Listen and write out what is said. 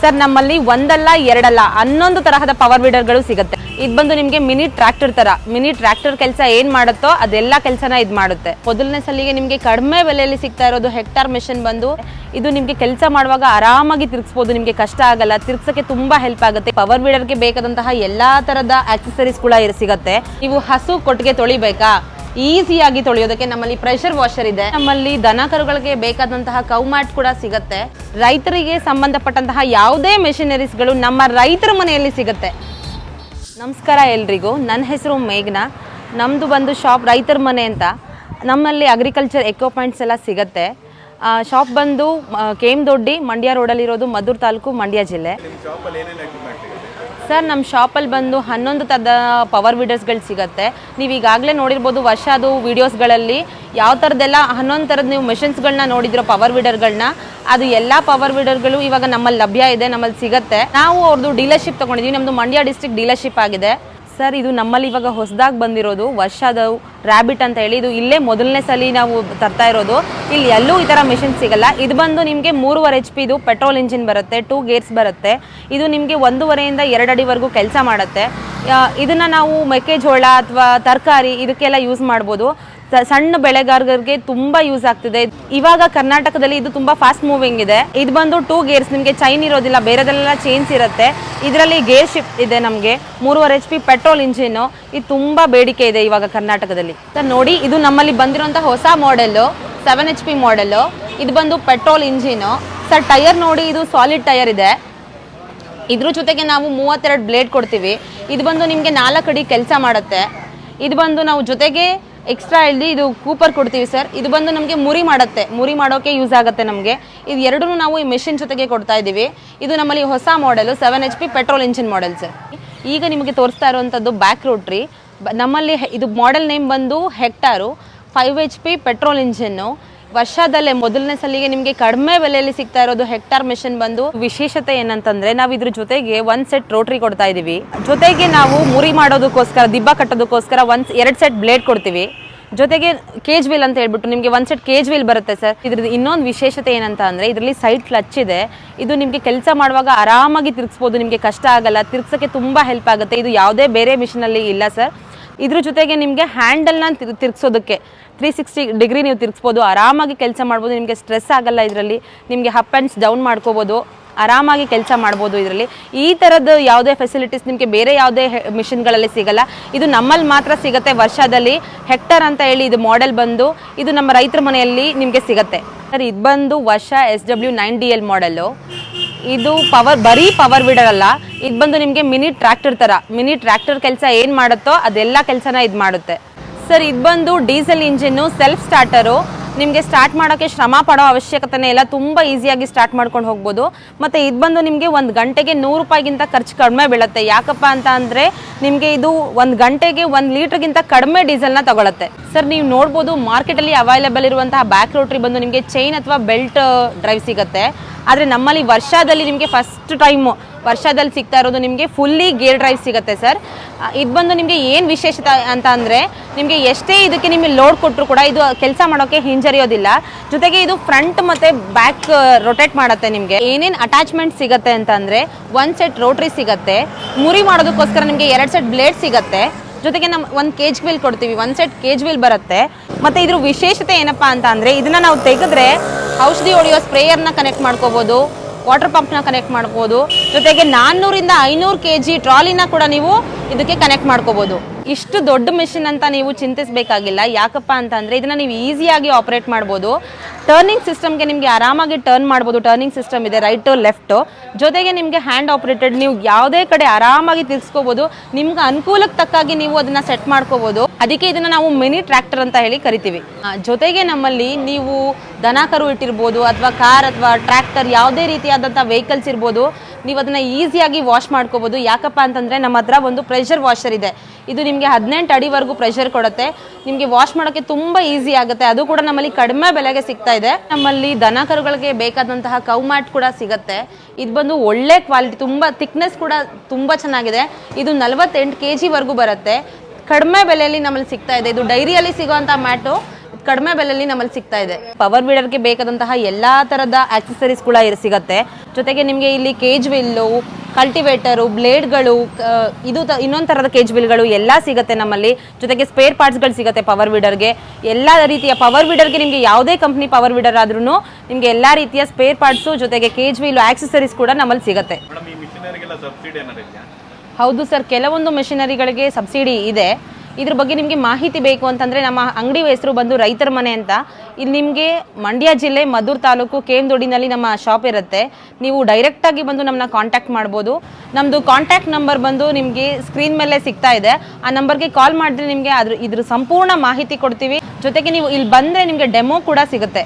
Sir, ನಮ್ಮಲ್ಲಿ ಒಂದಲ್ಲ, ಎರಡಲ್ಲ, ಹನ್ನೊಂದು ತರಹದ ಪವರ್ ವೀಡರ್ಗಳು ಸಿಗುತ್ತೆ. ಇದು ಬಂದು ನಿಮಗೆ ಮಿನಿ ಟ್ರ್ಯಾಕ್ಟರ್ ತರ, ಮಿನಿ ಟ್ರ್ಯಾಕ್ಟರ್ ಕೆಲಸ ಏನ್ ಮಾಡುತ್ತೋ ಅದೆಲ್ಲ ಕೆಲಸನ ಇದು ಮಾಡುತ್ತೆ. ಮೊದಲನೇ ಸಲಿಗೆ ನಿಮಗೆ ಕಡಿಮೆ ಬೆಲೆಯಲ್ಲಿ ಸಿಗ್ತಾ ಇರೋದು ಹೆಕ್ಟಾರ್ ಮೆಷಿನ್ ಬಂದು, ಇದು ನಿಮಗೆ ಕೆಲಸ ಮಾಡುವಾಗ ಆರಾಮಾಗಿ ತಿರ್ಗಿಸ್ಬೋದು, ನಿಮಗೆ ಕಷ್ಟ ಆಗಲ್ಲ, ತಿರ್ಗ್ಸಕ್ಕೆ ತುಂಬಾ ಹೆಲ್ಪ್ ಆಗುತ್ತೆ. ಪವರ್ ವೀಡರ್ಗೆ ಬೇಕಾದಂತಹ ಎಲ್ಲಾ ತರದ ಆಕ್ಸೆಸರೀಸ್ ಕೂಡ ಸಿಗುತ್ತೆ. ನೀವು ಹಸು ಕೊಟ್ಟಿಗೆ ತೊಳಿಬೇಕಾ? ಈಸಿಯಾಗಿ ತೊಳೆಯೋದಕ್ಕೆ ನಮ್ಮಲ್ಲಿ ಪ್ರೆಷರ್ ವಾಷರ್ ಇದೆ. ನಮ್ಮಲ್ಲಿ ದನ ಕರುಗಳಿಗೆ ಬೇಕಾದಂತಹ ಕೌಮ್ಯಾಟ್ ಕೂಡ ಸಿಗುತ್ತೆ. ರೈತರಿಗೆ ಸಂಬಂಧಪಟ್ಟಂತಹ ಯಾವುದೇ ಮೆಷಿನರೀಸ್ಗಳು ನಮ್ಮ ರೈತರ ಮನೆಯಲ್ಲಿ ಸಿಗುತ್ತೆ. ನಮಸ್ಕಾರ ಎಲ್ರಿಗೂ. ನನ್ನ ಹೆಸರು ಮೇಘ್ನಾ. ನಮ್ಮದು ಬಂದು ಶಾಪ್ ರೈತರ ಮನೆ ಅಂತ. ನಮ್ಮಲ್ಲಿ ಅಗ್ರಿಕಲ್ಚರ್ ಎಕ್ವಿಪ್ಮೆಂಟ್ಸ್ ಎಲ್ಲ ಸಿಗುತ್ತೆ. ಶಾಪ್ ಬಂದು ಕೆ ಎಂ ದೊಡ್ಡಿ, ಮಂಡ್ಯ ರೋಡಲ್ಲಿರೋದು ಮದ್ದೂರು ತಾಲೂಕು ಮಂಡ್ಯ ಜಿಲ್ಲೆ. ಸರ್ ನಮ್ಮ ಶಾಪಲ್ಲಿ ಬಂದು ಹನ್ನೊಂದು ಥರದ ಪವರ್ ವೀಡರ್ಸ್ಗಳು ಸಿಗುತ್ತೆ. ನೀವು ಈಗಾಗಲೇ ನೋಡಿರ್ಬೋದು ವರ್ಷ ಅದು ವೀಡಿಯೋಸ್ಗಳಲ್ಲಿ ಯಾವ ಥರದ್ದೆಲ್ಲ ಹನ್ನೊಂದು ಥರದ ನೀವು ಮೆಷಿನ್ಸ್ಗಳನ್ನ ನೋಡಿದಿರೋ ಪವರ್ ವೀಡರ್ಗಳನ್ನ ಅದು ಎಲ್ಲ ಪವರ್ ವೀಡರ್ಗಳು ಇವಾಗ ನಮ್ಮಲ್ಲಿ ಲಭ್ಯ ಇದೆ, ನಮ್ಮಲ್ಲಿ ಸಿಗುತ್ತೆ. ನಾವು ಅವ್ರದ್ದು ಡೀಲರ್ಶಿಪ್ ತೊಗೊಂಡಿದ್ದೀವಿ ನಮ್ಮದು ಮಂಡ್ಯ ಡಿಸ್ಟ್ರಿಕ್ಟ್ ಡೀಲರ್ಶಿಪ್ ಆಗಿದೆ. ಸರ್, ಇದು ನಮ್ಮಲ್ಲಿ ಇವಾಗ ಹೊಸದಾಗಿ ಬಂದಿರೋದು ವರ್ಷದ ರ್ಯಾಬಿಟ್ ಅಂತ ಹೇಳಿ. ಇದು ಇಲ್ಲೇ ಮೊದಲನೇ ಸಲ ನಾವು ತರ್ತಾ ಇರೋದು. ಇಲ್ಲಿ ಎಲ್ಲೂ ಈ ಥರ ಮಿಷಿನ್ ಸಿಗಲ್ಲ. ಇದು ಬಂದು ನಿಮಗೆ ಮೂರುವರೆ ಎಚ್ ಪಿ ಇದು ಪೆಟ್ರೋಲ್ ಇಂಜಿನ್ ಬರುತ್ತೆ ಟೂ ಗೇರ್ಸ್ ಬರುತ್ತೆ. ಇದು ನಿಮಗೆ ಒಂದೂವರೆಯಿಂದ ಎರಡು ಅಡಿವರೆಗೂ ಕೆಲಸ ಮಾಡುತ್ತೆ. ಇದನ್ನು ನಾವು ಮೆಕ್ಕೆಜೋಳ ಅಥವಾ ತರಕಾರಿ ಇದಕ್ಕೆಲ್ಲ ಯೂಸ್ ಮಾಡ್ಬೋದು. ಸಣ್ಣ ಬೆಳೆಗಾರರಿಗೆ ತುಂಬಾ ಯೂಸ್ ಆಗ್ತಿದೆ. ಇವಾಗ ಕರ್ನಾಟಕದಲ್ಲಿ ಇದು ತುಂಬಾ ಫಾಸ್ಟ್ ಮೂವಿಂಗ್ ಇದೆ. ಇದು ಬಂದು ಟೂ ಗೇರ್ಸ್ ನಿಮಗೆ ಚೈನ್ ಇರೋದಿಲ್ಲ ಬೇರೆದೆಲ್ಲ ಚೈನ್ಸ್ ಇರುತ್ತೆ. ಇದರಲ್ಲಿ ಗೇರ್ ಶಿಫ್ಟ್ ಇದೆ ನಮಗೆ. ಮೂರುವರೆ ಎಚ್ ಪಿ ಪೆಟ್ರೋಲ್ ಇಂಜಿನ್ ಇದು ತುಂಬಾ ಬೇಡಿಕೆ ಇದೆ ಇವಾಗ ಕರ್ನಾಟಕದಲ್ಲಿ. ಸರ್, ನೋಡಿ, ಇದು ನಮ್ಮಲ್ಲಿ ಬಂದಿರುವಂತಹ ಹೊಸ model seven H P model ಇದು ಬಂದು ಪೆಟ್ರೋಲ್ ಇಂಜಿನ್ ಸರ್ ಟೈರ್ ನೋಡಿ, ಇದು ಸಾಲಿಡ್ ಟೈರ್ ಇದೆ. ಇದ್ರ ಜೊತೆಗೆ ನಾವು ಮೂವತ್ತೆರಡು ಬ್ಲೇಡ್ ಕೊಡ್ತೀವಿ. ಇದು ಬಂದು ನಿಮಗೆ ನಾಲ್ಕು ಅಡಿ ಕೆಲಸ ಮಾಡುತ್ತೆ. ಇದು ಬಂದು ನಾವು ಜೊತೆಗೆ ಎಕ್ಸ್ಟ್ರಾ ಇಲ್ಲಿ ಇದು ಕೂಪರ್ ಕೊಡ್ತೀವಿ ಸರ್ ಇದು ಬಂದು ನಮಗೆ ಮುರಿ ಮಾಡುತ್ತೆ. ಮುರಿ ಮಾಡೋಕೆ ಯೂಸ್ ಆಗುತ್ತೆ ನಮಗೆ. ಇದು ಎರಡೂ ನಾವು ಈ ಮೆಷಿನ್ ಜೊತೆಗೆ ಕೊಡ್ತಾ ಇದ್ದೀವಿ. ಇದು ನಮ್ಮಲ್ಲಿ ಹೊಸ model seven H P petrol engine model sir ಈಗ ನಿಮಗೆ ತೋರಿಸ್ತಾ ಇರುವಂಥದ್ದು ಬ್ಯಾಕ್ ರೋಟ್ರಿ ನಮ್ಮಲ್ಲಿ ಇದು ಮಾಡೆಲ್ ನೇಮ್ ಬಂದು hectare five H P petrol engine ವರ್ಷದಲ್ಲೇ ಮೊದಲನೇ ಸಲಿಗೆ ನಿಮಗೆ ಕಡಿಮೆ ಬೆಲೆಯಲ್ಲಿ ಸಿಗ್ತಾ ಇರೋದು ಹೆಕ್ಟಾರ್ ಮಿಷನ್ ಬಂದು ವಿಶೇಷತೆ ಏನಂತಂದ್ರೆ ನಾವು ಇದ್ರ ಜೊತೆಗೆ ಒಂದ್ ಸೆಟ್ ರೋಟ್ರಿ ಕೊಡ್ತಾ ಇದೀವಿ. ಜೊತೆಗೆ ನಾವು ಮುರಿ ಮಾಡೋದಕ್ಕೋಸ್ಕರ, ದಿಬ್ಬ ಕಟ್ಟೋದಕ್ಕೋಸ್ಕರ ಒಂದ್ ಎರಡ್ ಸೆಟ್ ಬ್ಲೇಡ್ ಕೊಡ್ತೀವಿ. ಜೊತೆಗೆ ಕೇಜ್ ವೀಲ್ ಅಂತ ಹೇಳ್ಬಿಟ್ಟು ನಿಮಗೆ ಒಂದ್ ಸೆಟ್ ಕೇಜ್ ವೀಲ್ ಬರುತ್ತೆ ಸರ್. ಇದ್ರದ್ದು ಇನ್ನೊಂದು ವಿಶೇಷತೆ ಏನಂತ ಅಂದ್ರೆ ಇದರಲ್ಲಿ ಸೈಡ್ ಕ್ಲಚ್ ಇದೆ. ಇದು ನಿಮಗೆ ಕೆಲಸ ಮಾಡುವಾಗ ಆರಾಮಾಗಿ ತಿರ್ಗಿಸ್ಬೋದು, ನಿಮಗೆ ಕಷ್ಟ ಆಗಲ್ಲ, ತಿರ್ಗ್ಸೋಕ್ಕೆ ತುಂಬಾ ಹೆಲ್ಪ್ ಆಗುತ್ತೆ. ಇದು ಯಾವುದೇ ಬೇರೆ ಮಿಷಿನ್ ಅಲ್ಲಿ ಇಲ್ಲ ಸರ್. ಇದ್ರ ಜೊತೆಗೆ ನಿಮಗೆ ಹ್ಯಾಂಡಲ್ನ ತಿರ್ಗಿಸೋದಕ್ಕೆ ತ್ರೀ ಸಿಕ್ಸ್ಟಿ ಡಿಗ್ರಿ ನೀವು ತಿರ್ಗಿಸ್ಬೋದು. ಆರಾಮಾಗಿ ಕೆಲಸ ಮಾಡ್ಬೋದು. ನಿಮಗೆ ಸ್ಟ್ರೆಸ್ ಆಗಲ್ಲ ಇದರಲ್ಲಿ. ನಿಮಗೆ ಹಪ್ ಆ್ಯಂಡ್ಸ್ ಡೌನ್ ಮಾಡ್ಕೋಬೋದು. ಆರಾಮಾಗಿ ಕೆಲಸ ಮಾಡ್ಬೋದು ಇದರಲ್ಲಿ. ಈ ಥರದ್ದು ಯಾವುದೇ ಫೆಸಿಲಿಟೀಸ್ ನಿಮಗೆ ಬೇರೆ ಯಾವುದೇ ಮಿಷಿನ್ಗಳಲ್ಲಿ ಸಿಗಲ್ಲ. ಇದು ನಮ್ಮಲ್ಲಿ ಮಾತ್ರ ಸಿಗುತ್ತೆ. ವರ್ಷದಲ್ಲಿ ಹೆಕ್ಟರ್ ಅಂತ ಹೇಳಿ ಇದು ಮಾಡೆಲ್ ಬಂದು ಇದು ನಮ್ಮ ರೈತರ ಮನೆಯಲ್ಲಿ ನಿಮಗೆ ಸಿಗುತ್ತೆ. ಸರ್, ಇದು ಬಂದು ವರ್ಷ S W nine D L model ಇದು ಪವರ್ ಬರೀ ಪವರ್ ವೀಡರ್ ಅಲ್ಲ ಇದು ಬಂದು ನಿಮಗೆ ಮಿನಿ ಟ್ರ್ಯಾಕ್ಟರ್ ತರ. ಮಿನಿ ಟ್ರ್ಯಾಕ್ಟರ್ ಕೆಲಸ ಏನು ಮಾಡುತ್ತೋ ಅದೆಲ್ಲ ಕೆಲಸನ ಇದು ಮಾಡುತ್ತೆ. ಸರ್ ಇದು ಬಂದು ಡೀಸೆಲ್ ಇಂಜಿನ್ನು ಸೆಲ್ಫ್ ಸ್ಟಾರ್ಟರು ನಿಮಗೆ ಸ್ಟಾರ್ಟ್ ಮಾಡೋಕ್ಕೆ ಶ್ರಮ ಪಡೋ ಅವಶ್ಯಕತೆನೇ ಇಲ್ಲ. ತುಂಬ ಈಸಿಯಾಗಿ ಸ್ಟಾರ್ಟ್ ಮಾಡ್ಕೊಂಡು ಹೋಗ್ಬೋದು. ಮತ್ತು ಇದು ಬಂದು ನಿಮಗೆ ಒಂದು ಗಂಟೆಗೆ ನೂರು ರೂಪಾಯಿಗಿಂತ ಖರ್ಚು ಕಡಿಮೆ ಬೀಳುತ್ತೆ. ಯಾಕಪ್ಪ ಅಂತ ಅಂದರೆ ನಿಮಗೆ ಇದು ಒಂದು ಗಂಟೆಗೆ ಒಂದು ಲೀಟ್ರ್ಗಿಂತ ಕಡಿಮೆ ಡೀಸೆಲ್ನ ತಗೊಳುತ್ತೆ. ಸರ್ ನೀವು ನೋಡ್ಬೋದು ಮಾರ್ಕೆಟಲ್ಲಿ ಅವೈಲೇಬಲ್ ಇರುವಂತಹ ಬ್ಯಾಕ್ ರೋಟ್ರಿ ಬಂದು ನಿಮಗೆ ಚೈನ್ ಅಥವಾ ಬೆಲ್ಟ್ ಡ್ರೈವ್ ಸಿಗುತ್ತೆ. ಆದರೆ ನಮ್ಮಲ್ಲಿ ವರ್ಷದಲ್ಲಿ ನಿಮಗೆ ಫಸ್ಟ್ ಟೈಮು ವರ್ಷದಲ್ಲಿ ಸಿಗ್ತಾ ಇರೋದು ನಿಮಗೆ ಫುಲ್ಲಿ ಗೇರ್ ಡ್ರೈವ್ ಸಿಗುತ್ತೆ ಸರ್ ಇದು ಬಂದು ನಿಮಗೆ ಏನು ವಿಶೇಷತೆ ಅಂತ ಅಂದರೆ ನಿಮಗೆ ಎಷ್ಟೇ ಇದಕ್ಕೆ ನಿಮಗೆ ಲೋಡ್ ಕೊಟ್ಟರು ಕೂಡ ಇದು ಕೆಲಸ ಮಾಡೋಕ್ಕೆ ಹಿಂಜರಿಯೋದಿಲ್ಲ. ಜೊತೆಗೆ ಇದು ಫ್ರಂಟ್ ಮತ್ತು ಬ್ಯಾಕ್ ರೊಟೇಟ್ ಮಾಡುತ್ತೆ ನಿಮಗೆ. ಏನೇನು ಅಟ್ಯಾಚ್ಮೆಂಟ್ ಸಿಗುತ್ತೆ ಅಂತ ಅಂದರೆ ಒಂದು ಸೆಟ್ ರೋಟ್ರಿ ಸಿಗುತ್ತೆ. ಮುರಿ ಮಾಡೋದಕ್ಕೋಸ್ಕರ ನಿಮಗೆ ಎರಡು ಸೆಟ್ ಬ್ಲೇಡ್ ಸಿಗುತ್ತೆ. ಜೊತೆಗೆ ನಮ್ಮ ಒಂದು ಕೇಜ್ ವೀಲ್ ಕೊಡ್ತೀವಿ, ಒಂದು ಸೆಟ್ ಕೇಜ್ ವೀಲ್ ಬರುತ್ತೆ. ಮತ್ತು ಇದ್ರ ವಿಶೇಷತೆ ಏನಪ್ಪ ಅಂತ ಅಂದರೆ ಇದನ್ನು ನಾವು ತೆಗೆದ್ರೆ ಔಷಧಿ ಹೊಡೆಯೋ ಸ್ಪ್ರೇಯರ್ನ ಕನೆಕ್ಟ್ ಮಾಡ್ಕೋಬೋದು ವಾಟರ್ ಪಂಪ್ನ ಕನೆಕ್ಟ್ ಮಾಡ್ಬೋದು. ಜೊತೆಗೆ ನಾನ್ನೂರಿಂದ ಐನೂರು ಕೆ ಜಿ ಟ್ರಾಲಿನ ಕೂಡ ನೀವು ಇದಕ್ಕೆ ಕನೆಕ್ಟ್ ಮಾಡ್ಕೋಬೋದು. ಇಷ್ಟು ದೊಡ್ಡ ಮಿಷಿನ್ ಅಂತ ನೀವು ಚಿಂತಿಸಬೇಕಾಗಿಲ್ಲ. ಯಾಕಪ್ಪ ಅಂತಂದರೆ ಇದನ್ನು ನೀವು ಈಸಿಯಾಗಿ ಆಪರೇಟ್ ಮಾಡ್ಬೋದು. ಟರ್ನಿಂಗ್ ಸಿಸ್ಟಮ್ಗೆ ನಿಮಗೆ ಆರಾಮಾಗಿ ಟರ್ನ್ ಮಾಡ್ಬೋದು. ಟರ್ನಿಂಗ್ ಸಿಸ್ಟಮ್ ಇದೆ ರೈಟು ಲೆಫ್ಟು ಜೊತೆಗೆ ನಿಮಗೆ ಹ್ಯಾಂಡ್ ಆಪರೇಟೆಡ್ ನೀವು ಯಾವುದೇ ಕಡೆ ಆರಾಮಾಗಿ ತಿರ್ಸ್ಕೋಬೋದು. ನಿಮ್ಗೆ ಅನುಕೂಲಕ್ಕೆ ತಕ್ಕಾಗಿ ನೀವು ಅದನ್ನ ಸೆಟ್ ಮಾಡ್ಕೋಬೋದು. ಅದಕ್ಕೆ ಇದನ್ನ ನಾವು ಮಿನಿ ಟ್ರ್ಯಾಕ್ಟರ್ ಅಂತ ಹೇಳಿ ಕರಿತೀವಿ. ಜೊತೆಗೆ ನಮ್ಮಲ್ಲಿ ನೀವು ದನ ಕರು ಇಟ್ಟಿರ್ಬೋದು ಅಥವಾ ಕಾರ್ ಅಥವಾ ಟ್ರ್ಯಾಕ್ಟರ್ ಯಾವುದೇ ರೀತಿಯಾದಂಥ ವೆಹಿಕಲ್ಸ್ ಇರ್ಬೋದು. ನೀವು ಅದನ್ನು ಈಸಿಯಾಗಿ ವಾಶ್ ಮಾಡ್ಕೋಬೋದು. ಯಾಕಪ್ಪ ಅಂತಂದರೆ ನಮ್ಮ ಹತ್ರ ಒಂದು ಪ್ರೆಷರ್ ವಾಷರ್ ಇದೆ. ಇದು ನಿಮಗೆ ಹದಿನೆಂಟು ಅಡಿವರೆಗೂ ಪ್ರೆಷರ್ ಕೊಡುತ್ತೆ. ನಿಮಗೆ ವಾಶ್ ಮಾಡೋಕ್ಕೆ ತುಂಬ ಈಸಿ ಆಗುತ್ತೆ. ಅದು ಕೂಡ ನಮ್ಮಲ್ಲಿ ಕಡಿಮೆ ಬೆಲೆಗೆ ಸಿಗ್ತಾ ಇದೆ. ನಮ್ಮಲ್ಲಿ ದನ ಕರುಗಳಿಗೆ ಬೇಕಾದಂತಹ ಕೌ ಮ್ಯಾಟ್ ಕೂಡ ಸಿಗುತ್ತೆ. ಇದು ಬಂದು ಒಳ್ಳೆ ಕ್ವಾಲಿಟಿ ತುಂಬ ಥಿಕ್ನೆಸ್ ಕೂಡ ತುಂಬ ಚೆನ್ನಾಗಿದೆ. ಇದು ನಲವತ್ತೆಂಟು ಕೆ ಜಿವರೆಗೂ ಬರುತ್ತೆ. ಕಡಿಮೆ ಬೆಲೆಯಲ್ಲಿ ನಮ್ಮಲ್ಲಿ ಸಿಗ್ತಾ ಇದೆ. ಇದು ಡೈರಿಯಲ್ಲಿ ಸಿಗೋವಂಥ ಮ್ಯಾಟು ಕಡಿಮೆ ಬೆಲೆಯಲ್ಲಿ ನಮ್ಮಲ್ಲಿ ಸಿಗ್ತಾ ಇದೆ. ಪವರ್ ವೀಡರ್ಗೆ ಬೇಕಾದಂತಹ ಎಲ್ಲಾ ತರದ ಆಕ್ಸೆಸರೀಸ್ ಕೂಡ ಇಲ್ಲಿ ಸಿಗುತ್ತೆ. ಜೊತೆಗೆ ನಿಮಗೆ ಇಲ್ಲಿ ಕೇಜ್ ವಿಲ್ಲು ಕಲ್ಟಿವೇಟರು ಬ್ಲೇಡ್ಗಳು ಇದು ಇನ್ನೊಂದು ಥರದ ಕೇಜ್ ವಿಲ್ಗಳು ಎಲ್ಲ ಸಿಗುತ್ತೆ ನಮ್ಮಲ್ಲಿ. ಜೊತೆಗೆ ಸ್ಪೇರ್ ಪಾರ್ಟ್ಸ್ಗಳು ಸಿಗುತ್ತೆ ಪವರ್ ವೀಡರ್ಗೆ ಎಲ್ಲ ರೀತಿಯ ಪವರ್ ವೀಡರ್ಗೆ ನಿಮಗೆ ಯಾವುದೇ ಕಂಪ್ನಿ ಪವರ್ ವೀಡರ್ ಆದ್ರೂ ನಿಮಗೆ ಎಲ್ಲ ರೀತಿಯ ಸ್ಪೇರ್ ಪಾರ್ಟ್ಸು ಜೊತೆಗೆ ಕೇಜ್ ವಿಲ್ ಆಕ್ಸೆಸರೀಸ್ ಕೂಡ ನಮ್ಮಲ್ಲಿ ಸಿಗುತ್ತೆ. ಹೌದು ಸರ್ ಕೆಲವೊಂದು ಮೆಷಿನರಿಗಳಿಗೆ ಸಬ್ಸಿಡಿ ಇದೆ. ಇದ್ರ ಬಗ್ಗೆ ನಿಮಗೆ ಮಾಹಿತಿ ಬೇಕು ಅಂತಂದರೆ ನಮ್ಮ ಅಂಗಡಿ ಹೆಸರು ಬಂದು ರೈತರ ಮನೆ ಅಂತ. ಇಲ್ಲಿ ನಿಮಗೆ ಮಂಡ್ಯ ಜಿಲ್ಲೆ ಮದ್ದೂರು ತಾಲೂಕು ಕೇಂದೋಡಿನಲ್ಲಿ ನಮ್ಮ ಶಾಪ್ ಇರುತ್ತೆ. ನೀವು ಡೈರೆಕ್ಟಾಗಿ ಬಂದು ನಮ್ಮನ್ನ ಕಾಂಟ್ಯಾಕ್ಟ್ ಮಾಡ್ಬೋದು. ನಮ್ಮದು ಕಾಂಟ್ಯಾಕ್ಟ್ ನಂಬರ್ ಬಂದು ನಿಮಗೆ ಸ್ಕ್ರೀನ್ ಮೇಲೆ ಸಿಗ್ತಾ ಇದೆ. ಆ ನಂಬರ್ಗೆ ಕಾಲ್ ಮಾಡಿದ್ರೆ ನಿಮಗೆ ಅದ್ರ ಇದ್ರ ಸಂಪೂರ್ಣ ಮಾಹಿತಿ ಕೊಡ್ತೀವಿ. ಜೊತೆಗೆ ನೀವು ಇಲ್ಲಿ ಬಂದರೆ ನಿಮಗೆ ಡೆಮೋ ಕೂಡ ಸಿಗುತ್ತೆ.